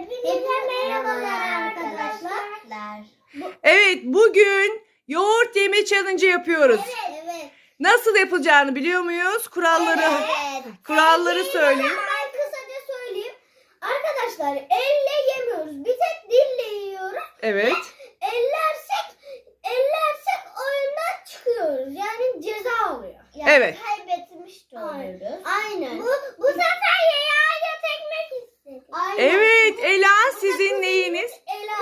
Hepinize merhabalar arkadaşlar. Evet bugün yoğurt yeme challenge yapıyoruz. Evet. Evet. Nasıl yapılacağını biliyor muyuz? Kuralları Evet. kuralları söyleyeyim. Ben kısaca söyleyeyim. Arkadaşlar elle yemiyoruz. Bir tek dille yiyoruz. Evet. Ellersek ellersek oyundan çıkıyoruz. Yani ceza oluyor. Yani Evet. Kaybetmiş de oluyoruz. Aynen. Bu, bu sefer yaya tekmek istedim. Aynen. Evet Ela sizin neyiniz? Ela.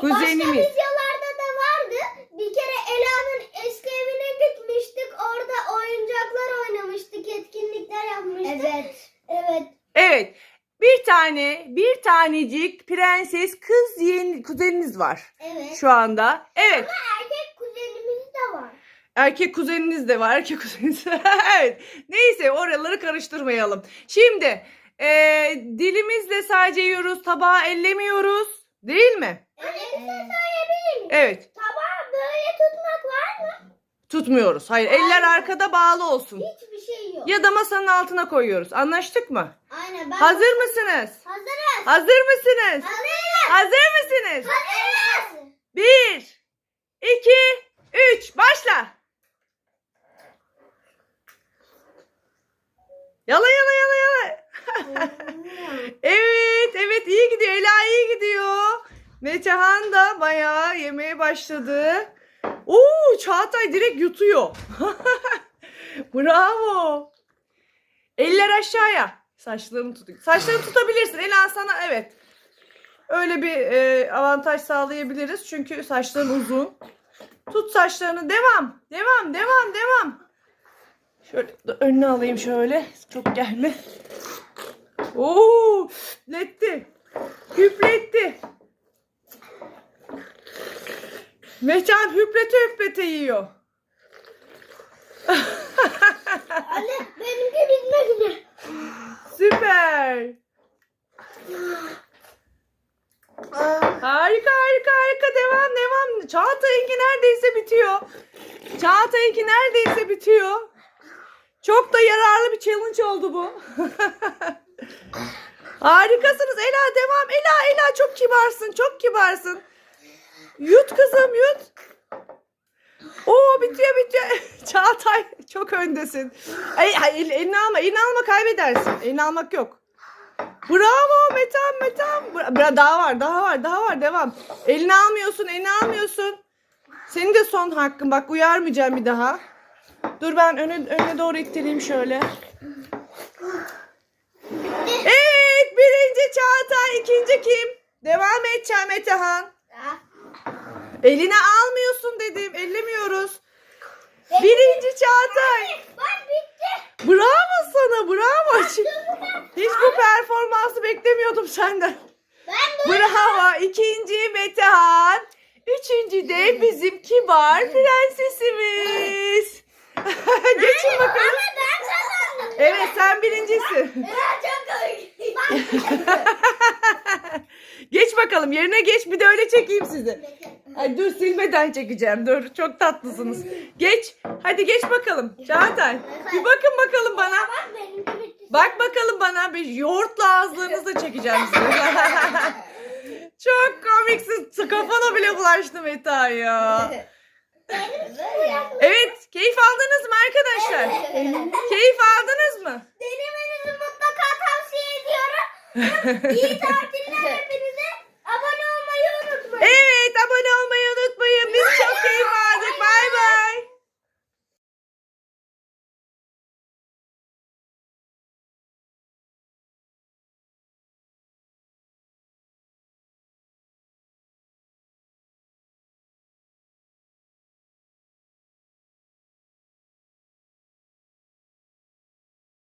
Kuzenimiz. Başka videolarda da vardı. Bir kere Ela'nın eski evine gitmiştik. Orada oyuncaklar oynamıştık. Etkinlikler yapmıştık. Evet. Evet. Evet. Bir tane, bir tanecik prenses kız yeğen kuzeniniz var Evet. şu anda. Evet. Ama erkek kuzenimiz de var. Erkek kuzeniniz de var. Erkek kuzeniniz. evet. Neyse oraları karıştırmayalım. Şimdi eee, dilimizle sadece yiyoruz. Tabağı ellemiyoruz. Değil mi? Anne bir şey söyleyebilir miyim? Evet. Tabağı böyle tutmak var mı? Tutmuyoruz. Hayır. Eller arkada bağlı olsun. Hiçbir şey yok. Ya da masanın altına koyuyoruz. Anlaştık mı? Aynen ben Hazır mısınız? hazırız. Hazır mısınız? Hazırız. Hazır mısınız? Hazırız. Bir, iki, üç. Başla. Yala yala yala yala. Evet, evet iyi gidiyor. Ela iyi gidiyor. Metehan da bayağı yemeye başladı. Oo, Çağatay direkt yutuyor. Bravo. Eller aşağıya. Saçlarını tut. Saçlarını tutabilirsin. Ela sana evet. Öyle bir e, avantaj sağlayabiliriz. Çünkü saçların uzun. Tut saçlarını. Devam. Devam. Devam. Devam. Şöyle önüne alayım şöyle. Çok gelme. Oo, letti. Hüpletti. Mecan hüplete hüplete yiyor. Anne benimki bitmek üzere. Süper. Harika harika harika devam devam. Çağatay'ınki neredeyse bitiyor. Çağatay'ınki neredeyse bitiyor. Çok da yararlı bir challenge oldu bu. Harikasınız Ela devam. Ela Ela çok kibarsın çok kibarsın. Yut kızım yut. Oo bitiyor bitiyor. Çağatay çok öndesin. Ay, ay el- elini alma elini alma kaybedersin. Elini almak yok. Bravo Metan Metan. Bra- daha var daha var daha var devam. Elini almıyorsun elini almıyorsun. Senin de son hakkın bak uyarmayacağım bir daha. Dur ben öne, öne doğru ittireyim şöyle. Evet Çağatay ikinci kim? Devam edeceğim Metehan. Eline almıyorsun dedim ellemiyoruz. Birinci Çağatay. Bravo sana bravo. Hiç bu performansı beklemiyordum senden. Bravo. İkinci Metehan. Üçüncü de bizim kibar prensesimiz. Geçin bakalım. Evet sen birincisin. Çok bakalım yerine geç bir de öyle çekeyim sizi. Ay dur silmeden çekeceğim dur çok tatlısınız. Geç hadi geç bakalım Çağatay. Bir bakın bakalım bana. Bak bakalım bana bir yoğurtla ağızlarınızı çekeceğim size. Çok komiksin. Kafana bile bulaştı Meta ya. Evet, keyif aldınız mı arkadaşlar? Keyif aldınız mı? Denemenizi mutlaka tavsiye ediyorum. İyi hepinize.